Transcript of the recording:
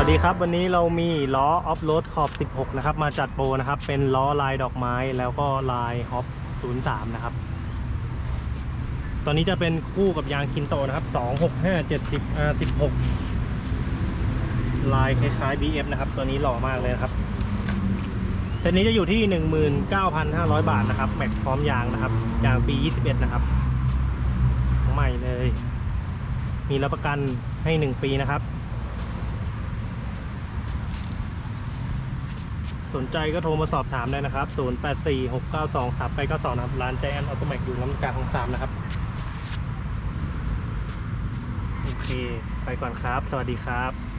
วัสดีครับ วันนี้เรามีล้อออฟโรดขอบ 16 นะครับ มาจัดโปรนะครับ เป็นล้อลายดอกไม้แล้วก็ลายฮอป 03 นะครับ ตอนนี้จะเป็นคู่กับยางคินโตนะครับ 265 70 R 16 ลายคล้ายๆ BF นะครับ ตัวนี้หล่อมากเลยครับเซตนี้จะอยู่ที่ 19,500 บาทนะครับ แม็กพร้อมยางนะครับ ยางปี 21 นะครับของใหม่เลย มีรับประกันให้ 1 ปีนะครับ สนใจก็โทรมาสอบถามได้นะครับ 084692 3 8 9 2นะครับร้านใจแอนออโตแมกอยู่น้ำกาของสามนะครับ โอเค ไปก่อนครับ สวัสดีครับ